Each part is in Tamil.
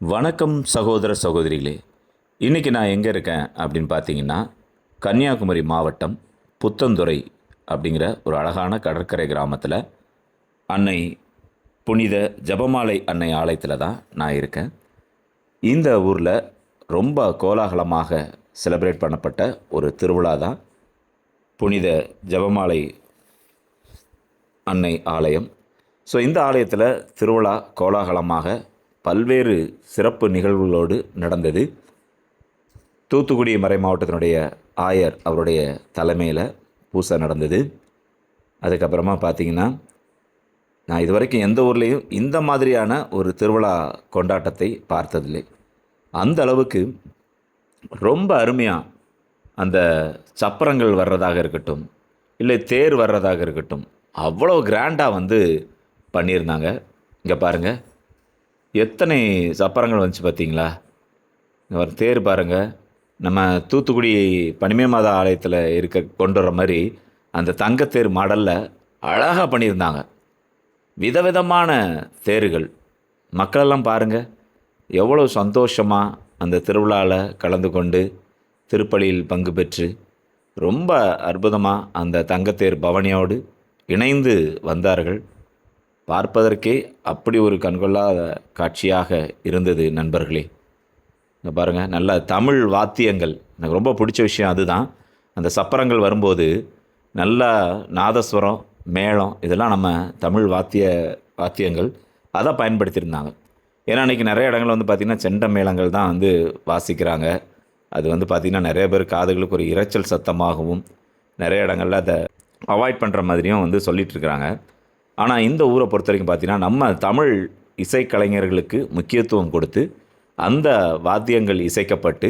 வணக்கம் சகோதர சகோதரிகளே. இன்றைக்கி நான் எங்கே இருக்கேன் அப்படின்னு பார்த்தீங்கன்னா கன்னியாகுமரி மாவட்டம் புத்தந்துறை அப்படிங்கிற ஒரு அழகான கடற்கரை கிராமத்தில் அன்னை புனித ஜபமாலை அன்னை ஆலயத்தில் தான் நான் இருக்கேன். இந்த ஊரில் ரொம்ப கோலாகலமாக செலிப்ரேட் பண்ணப்பட்ட ஒரு திருவிழா தான் புனித ஜபமாலை அன்னை ஆலயம். ஸோ இந்த ஆலயத்தில் திருவிழா கோலாகலமாக பல்வேறு சிறப்பு நிகழ்வுகளோடு நடந்தது. தூத்துக்குடி மறை மாவட்டத்தினுடைய ஆயர் அவருடைய தலைமையில் பூசை நடந்தது. அதுக்கப்புறமா பார்த்தீங்கன்னா நான் இதுவரைக்கும் எந்த ஊர்லேயும் இந்த மாதிரியான ஒரு திருவிழா கொண்டாட்டத்தை பார்த்ததில்லை. அந்த அளவுக்கு ரொம்ப அருமையாக அந்த சப்பரங்கள் வர்றதாக இருக்கட்டும் இல்லை தேர் வர்றதாக இருக்கட்டும் அவ்வளோ கிராண்டாக வந்து பண்ணியிருந்தாங்க. இங்கே பாருங்கள் எத்தனை சப்பரங்கள் வந்துச்சு பார்த்தீங்களா? ஒரு தேர் பாருங்கள் நம்ம தூத்துக்குடி பனிமே மாதா ஆலயத்தில் இருக்க கொண்டு வர மாதிரி அந்த தங்கத்தேர் மாடலில் அழகாக பண்ணியிருந்தாங்க. விதவிதமான தேர்கள். மக்களெல்லாம் பாருங்கள் எவ்வளோ சந்தோஷமாக அந்த திருவிழாவில் கலந்து கொண்டு திருப்பலியில் பங்கு பெற்று ரொம்ப அற்புதமாக அந்த தங்கத்தேர் பவனியோடு இணைந்து வந்தார்கள். பார்ப்பதற்கே அப்படி ஒரு கண்கொள்ளாத காட்சியாக இருந்தது நண்பர்களே. இங்கே பாருங்கள் நல்ல தமிழ் வாத்தியங்கள். எனக்கு ரொம்ப பிடிச்ச விஷயம் அதுதான். அந்த சப்பரங்கள் வரும்போது நல்லா நாதஸ்வரம் மேளம் இதெல்லாம் நம்ம தமிழ் வாத்திய வாத்தியங்கள் அதை பயன்படுத்தியிருந்தாங்க. ஏன்னா அன்றைக்கி நிறைய இடங்கள் வந்து பார்த்திங்கன்னா செண்ட மேளங்கள் தான் வந்து வாசிக்கிறாங்க. அது வந்து பார்த்திங்கன்னா நிறைய பேர் காதுகளுக்கு ஒரு இரைச்சல் சத்தமாகவும் நிறைய இடங்களில் அதை அவாய்ட் பண்ணுற மாதிரியும் வந்து சொல்லிகிட்ருக்குறாங்க இருக்கிறாங்க. ஆனால் இந்த ஊரை பொறுத்த வரைக்கும் பார்த்தீங்கன்னா நம்ம தமிழ் இசைக்கலைஞர்களுக்கு முக்கியத்துவம் கொடுத்து அந்த வாத்தியங்கள் இசைக்கப்பட்டு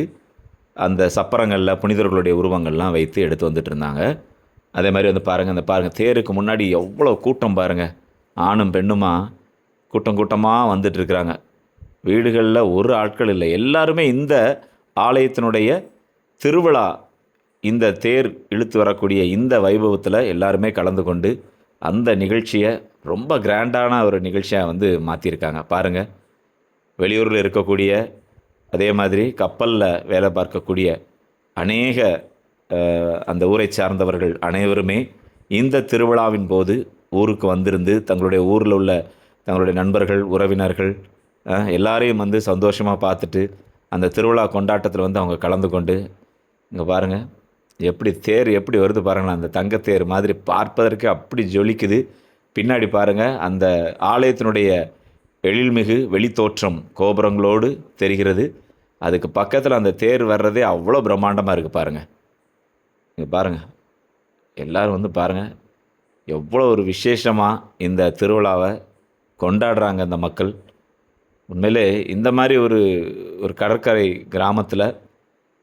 அந்த சப்பரங்களில் புனிதர்களுடைய உருவங்கள்லாம் வைத்து எடுத்து வந்துட்டு இருந்தாங்க. அதே மாதிரி வந்து பாருங்கள் அந்த பாருங்கள் தேருக்கு முன்னாடி எவ்வளோ கூட்டம் பாருங்கள் ஆணும் பெண்ணுமா கூட்டம் கூட்டமாக வந்துட்டுருக்குறாங்க வீடுகளில் ஒரு ஆட்கள் இல்லை. எல்லாருமே இந்த ஆலயத்தினுடைய திருவிழா இந்த தேர் இழுத்து வரக்கூடிய இந்த வைபவத்தில் எல்லாருமே கலந்து கொண்டு அந்த நிகழ்ச்சியை ரொம்ப கிராண்டான ஒரு நிகழ்ச்சியாக வந்து மாற்றிருக்காங்க பாருங்கள் வெளியூரில் இருக்கக்கூடிய அதே மாதிரி கப்பலில் வேலை பார்க்கக்கூடிய அநேக அந்த ஊரை சார்ந்தவர்கள் அனைவருமே இந்த திருவிழாவின் போது ஊருக்கு வந்திருந்து தங்களுடைய ஊரில் உள்ள தங்களுடைய நண்பர்கள் உறவினர்கள் எல்லாரையும் வந்து சந்தோஷமாக பார்த்துட்டு அந்த திருவிழா கொண்டாட்டத்தில் வந்து அவங்க கலந்து கொண்டு இங்கே பாருங்கள் எப்படி தேர் எப்படி வருது பாருங்களேன் அந்த தங்கத்தேர் மாதிரி பார்ப்பதற்கு அப்படி ஜொலிக்குது. பின்னாடி பாருங்கள் அந்த ஆலயத்தினுடைய எழில்மிகு வெளித்தோற்றம் கோபுரங்களோடு தெரிகிறது. அதுக்கு பக்கத்தில் அந்த தேர் வர்றதே அவ்வளோ பிரம்மாண்டமாக இருக்குது பாருங்கள் இங்கே பாருங்கள் எல்லோரும் வந்து பாருங்கள் எவ்வளோ ஒரு விசேஷமாக இந்த திருவிழாவை கொண்டாடுறாங்க இந்த மக்கள். உண்மையிலே இந்த மாதிரி ஒரு ஒரு கடற்கரை கிராமத்தில்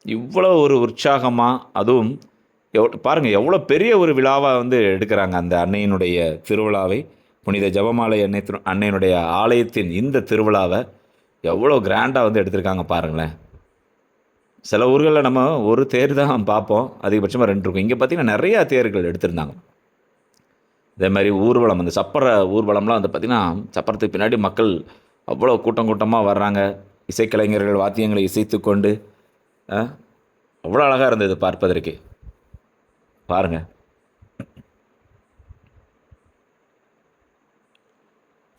இவ்வளோ ஒரு உற்சாகமாக அதுவும் எவ் பாருங்கள் எவ்வளோ பெரிய ஒரு விழாவாக வந்து எடுக்கிறாங்க அந்த அன்னையினுடைய திருவிழாவை. புனித ஜபமாலை அன்னை திரு அன்னையினுடைய ஆலயத்தின் இந்த திருவிழாவை எவ்வளோ கிராண்டாக வந்து எடுத்திருக்காங்க பாருங்களேன். சில ஊர்களில் நம்ம ஒரு தேர் தான் பார்ப்போம் அதிகபட்சமாக ரெண்டு இருக்கும். இங்கே பார்த்திங்கன்னா நிறையா தேர்கள் எடுத்திருந்தாங்க. அதே மாதிரி ஊர்வலம் அந்த சப்பர ஊர்வலம்லாம் வந்து பார்த்திங்கன்னா சப்பரத்துக்கு பின்னாடி மக்கள் அவ்வளோ கூட்டம் கூட்டமாக வர்றாங்க. இசைக்கலைஞர்கள் வாத்தியங்களை இசைத்து கொண்டு அவ்வளோ அழகாக இருந்தது பார்ப்பதற்கு. பாருங்க.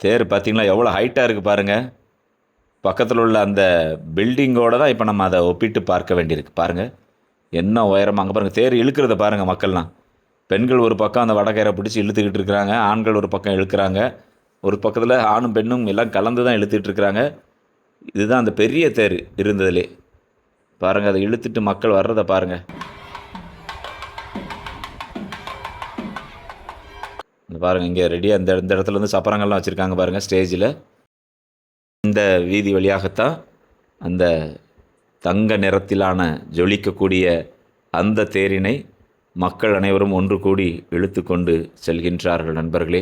தேர் பார்த்தீங்களா? எவ்வளோ ஹைட்டாக இருக்குது பாருங்கள் பக்கத்தில் உள்ள அந்த பில்டிங்கோட தான் இப்போ நம்ம அதை ஒப்பிட்டு பார்க்க வேண்டியிருக்கு. பாருங்கள் என்ன உயரமாக அங்கே பாருங்கள் தேர் இழுக்கிறத பாருங்கள் மக்கள்லாம். பெண்கள் ஒரு பக்கம் அந்த வடக்கயிறை பிடிச்சி இழுத்துக்கிட்டு இருக்கிறாங்க. ஆண்கள் ஒரு பக்கம் இழுக்கிறாங்க. ஒரு பக்கத்தில் ஆணும் பெண்ணும் எல்லாம் கலந்து தான் இழுத்துக்கிட்டு இருக்கிறாங்க. இதுதான் அந்த பெரிய தேர் இருந்ததுலே. பாருங்கள் அதை இழுத்துட்டு மக்கள் வர்றதை பாருங்கள் இந்த பாருங்கள் இங்கே ரெடியாக இந்த இந்த இடத்துல வந்து சப்பரங்கள்லாம் வச்சுருக்காங்க பாருங்கள் ஸ்டேஜில் இந்த வீதி வழியாகத்தான் அந்த தங்க நிறத்திலான ஜொலிக்கக்கூடிய அந்த தேரினை மக்கள் அனைவரும் ஒன்று கூடி இழுத்து கொண்டு செல்கின்றார்கள் நண்பர்களே.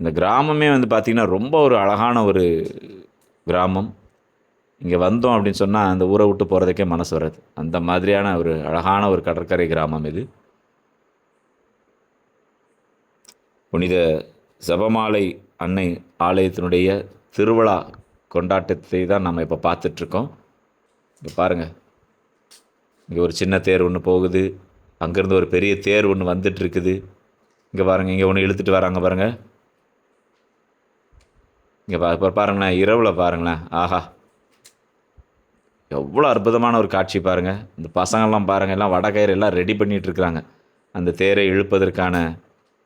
இந்த கிராமமே வந்து பார்த்திங்கன்னா ரொம்ப ஒரு அழகான ஒரு கிராமம். இங்கே வந்தோம் அப்படின்னு சொன்னால் அந்த ஊரை விட்டு போகிறதுக்கே மனசு வராது. அந்த மாதிரியான ஒரு அழகான ஒரு கடற்கரை கிராமம் இது. புனித ஜபமாலை அன்னை ஆலயத்தினுடைய திருவிழா கொண்டாட்டத்தை தான் நம்ம இப்போ பார்த்துட்ருக்கோம். இங்கே பாருங்கள் இங்கே ஒரு சின்ன தேர் ஒன்று போகுது. அங்கேருந்து ஒரு பெரிய தேர் ஒன்று வந்துட்டு இருக்குது இங்கே பாருங்கள் இங்கே ஒன்று இழுத்துட்டு வராங்க பாருங்கள் இங்கே பா இப்போ பாருங்களேன் இரவில் பாருங்களேன். ஆஹா. எவ்வளோ அற்புதமான ஒரு காட்சி பாருங்கள் இந்த பசங்கள்லாம் பாருங்கள் எல்லாம் வடகயிறு எல்லாம் ரெடி பண்ணிகிட்டு இருக்கிறாங்க. அந்த தேரை இழுப்பதற்கான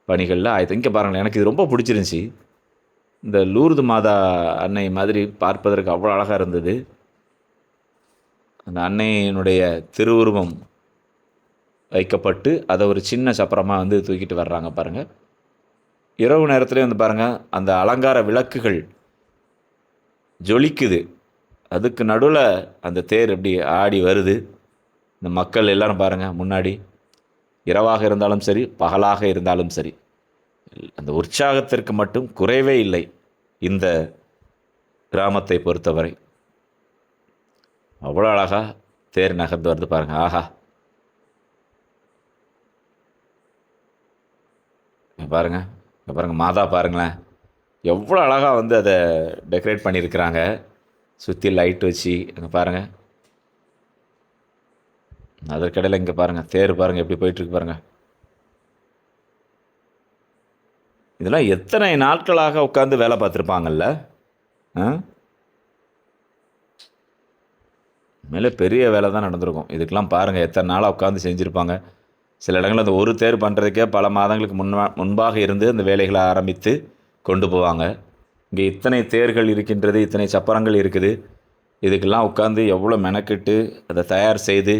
பணிகளில் ஆயிடுது இங்கே பாருங்களேன் எனக்கு இது ரொம்ப பிடிச்சிருந்துச்சி. இந்த லூர்து மாதா அன்னை மாதிரி பார்ப்பதற்கு அவ்வளோ அழகாக இருந்தது. அந்த அன்னையினுடைய திருவுருவம் வைக்கப்பட்டு அதை ஒரு சின்ன சப்பரமாக வந்து தூக்கிட்டு வர்றாங்க பாருங்கள் இரவு நேரத்துலேயும் வந்து பாருங்கள் அந்த அலங்கார விளக்குகள் ஜொலிக்குது. அதுக்கு நடுவில் அந்த தேர் எப்படி ஆடி வருது. இந்த மக்கள் எல்லாரும் பாருங்கள் முன்னாடி இரவாக இருந்தாலும் சரி பகலாக இருந்தாலும் சரி அந்த உற்சாகத்திற்கு மட்டும் குறைவே இல்லை இந்த கிராமத்தை பொறுத்தவரை. அவ்வளோ அழகாக தேர் நகர்ந்து வருது பாருங்கள் ஆஹா. பாருங்கள் பாருங்க பாருங்கள் மாதா பாருங்களேன். எவ்வளோ அழகாக வந்து அதை டெக்கரேட் பண்ணியிருக்கிறாங்க. சுற்றி லைட் வச்சு அங்கே பாருங்கள் அதற்கிடையில் இங்கே பாருங்கள் தேர் பாருங்கள் எப்படி போயிட்டுருக்கு பாருங்கள் இதெல்லாம் எத்தனை நாட்களாக உட்காந்து வேலை பார்த்துருப்பாங்கல்ல? ஆ? மேலே பெரிய வேலை தான் நடந்திருக்கும். இதுக்கெல்லாம் பாருங்கள் எத்தனை நாளாக உட்காந்து செஞ்சுருப்பாங்க. சில இடங்களில் அந்த ஒரு தேர் பண்ணுறதுக்கே பல மாதங்களுக்கு முன்பா முன்பாக இருந்து அந்த வேலைகளை ஆரம்பித்து கொண்டு போவாங்க. இங்கே இத்தனை தேர்கள் இருக்கின்றது இத்தனை சப்பரங்கள் இருக்குது. இதுக்கெல்லாம் உட்காந்து எவ்வளோ மெனக்கிட்டு அதை தயார் செய்து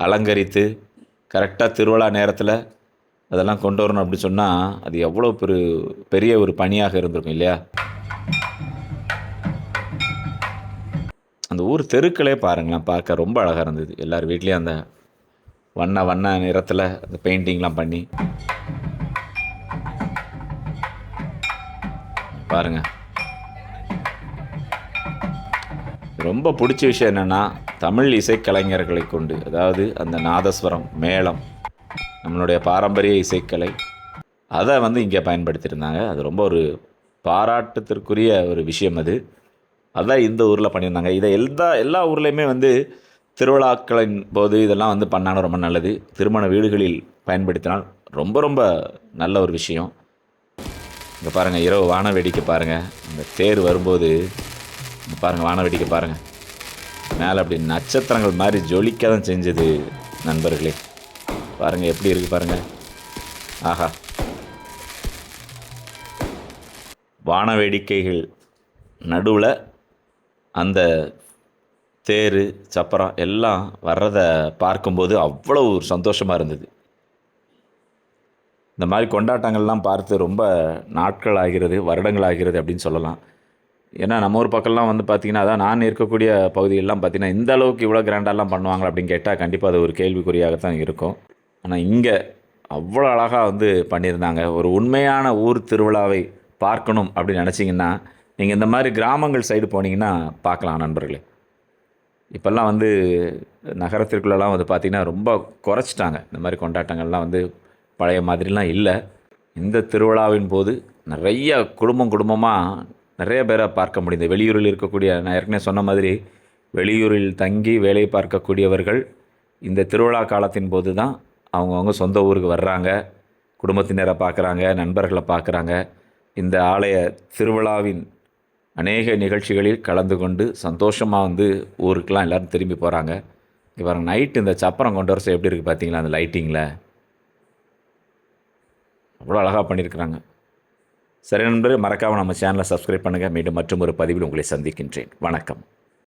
அலங்கரித்து கரெக்டாக திருவிழா நேரத்தில் அதெல்லாம் கொண்டு வரணும் அப்படின்னு சொன்னால் அது எவ்வளோ பெரு பெரிய ஒரு பணியாக இருந்திருக்கும் இல்லையா? அந்த ஊர் தெருக்களே பாருங்களேன் பார்க்க ரொம்ப அழகாக இருந்தது. எல்லார் வீட்லேயும் அந்த வண்ண வண்ண நிறத்தில் அந்த பெயிண்டிங்லாம் பண்ணி. பாருங்கள் ரொம்ப பிடிச்ச விஷயம் என்னென்னா தமிழ் இசைக்கலைஞர்களை கொண்டு அதாவது அந்த நாதஸ்வரம் மேளம் நம்மளுடைய பாரம்பரிய இசைக்கலை அதை வந்து இங்கே பயன்படுத்தியிருந்தாங்க. அது ரொம்ப ஒரு பாராட்டத்திற்குரிய ஒரு விஷயம் அது. அதான் இந்த ஊரில் பண்ணியிருந்தாங்க. இதை எல்லா எல்லா ஊர்லேயுமே வந்து திருவிழாக்களின் போது இதெல்லாம் வந்து பண்ணாலும் ரொம்ப நல்லது. திருமண வீடுகளில் பயன்படுத்தினால் ரொம்ப ரொம்ப நல்ல ஒரு விஷயம். இங்கே பாருங்கள் இரவு வான வேடிக்கை பாருங்கள் இந்த தேர் வரும்போது இங்கே பாருங்கள் வான வேடிக்கை பாருங்கள் மேலே அப்படி நட்சத்திரங்கள் மாதிரி ஜொலிக்க தான் செஞ்சது நண்பர்களே. பாருங்கள் எப்படி இருக்குது பாருங்கள் ஆஹா. வான வேடிக்கைகள் நடுவில் அந்த தேர் சப்பரம் எல்லாம் வர்றதை பார்க்கும்போது அவ்வளோ ஒரு சந்தோஷமாக இருந்தது. இந்த மாதிரி கொண்டாட்டங்கள்லாம் பார்த்து ரொம்ப நாட்கள் ஆகிறது வருடங்கள் ஆகிறது அப்படின்னு சொல்லலாம். ஏன்னா நம்ம ஊர் பக்கம்லாம் வந்து பார்த்திங்கன்னா அதான் நான் இருக்கக்கூடிய பகுதிகளெலாம் பார்த்திங்கன்னா இந்த அளவுக்கு இவ்வளோ கிராண்டாலாம் பண்ணுவாங்களா அப்படின்னு கேட்டால் கண்டிப்பாக அது ஒரு கேள்விக்குறியாகத்தான் இருக்கும். ஆனால் இங்கே அவ்வளோ அழகாக வந்து பண்ணியிருந்தாங்க. ஒரு உண்மையான ஊர் திருவிழாவை பார்க்கணும் அப்படின்னு நினச்சிங்கன்னா நீங்கள் இந்த மாதிரி கிராமங்கள் சைடு போனீங்கன்னா பார்க்கலாம் நண்பர்களே. இப்போல்லாம் வந்து நகரத்திற்குள்ளெல்லாம் வந்து பார்த்திங்கன்னா ரொம்ப குறைச்சிட்டாங்க. இந்த மாதிரி கொண்டாட்டங்கள்லாம் வந்து பழைய மாதிரிலாம் இல்லை. இந்த திருவிழாவின் போது நிறைய குடும்பம் குடும்பமாக நிறைய பேரை பார்க்க முடியுது வெளியூரில் இருக்கக்கூடிய நான் ஏற்கனவே சொன்ன மாதிரி வெளியூரில் தங்கி வேலை பார்க்கக்கூடியவர்கள் இந்த திருவிழா காலத்தின் போது தான் அவங்கவுங்க சொந்த ஊருக்கு வர்றாங்க. குடும்பத்தினரை பார்க்குறாங்க நண்பர்களை பார்க்குறாங்க. இந்த ஆலய திருவிழாவின் அநேக நிகழ்ச்சிகளில் கலந்து கொண்டு சந்தோஷமாக வந்து ஊருக்கெலாம் எல்லோரும் திரும்பி போகிறாங்க இங்கே நைட்டு இந்த சப்பரம் கொண்டு வர எப்படி இருக்குது பார்த்தீங்களா அந்த லைட்டிங்கில் அவ்வளோ அழகாக பண்ணியிருக்கிறாங்க. சரி நண்பர் மறக்காமல் நம்ம சேனலை சப்ஸ்கிரைப் பண்ணுங்கள் மீண்டும் மற்றும் ஒரு பதிவில் உங்களை சந்திக்கின்றேன். வணக்கம்.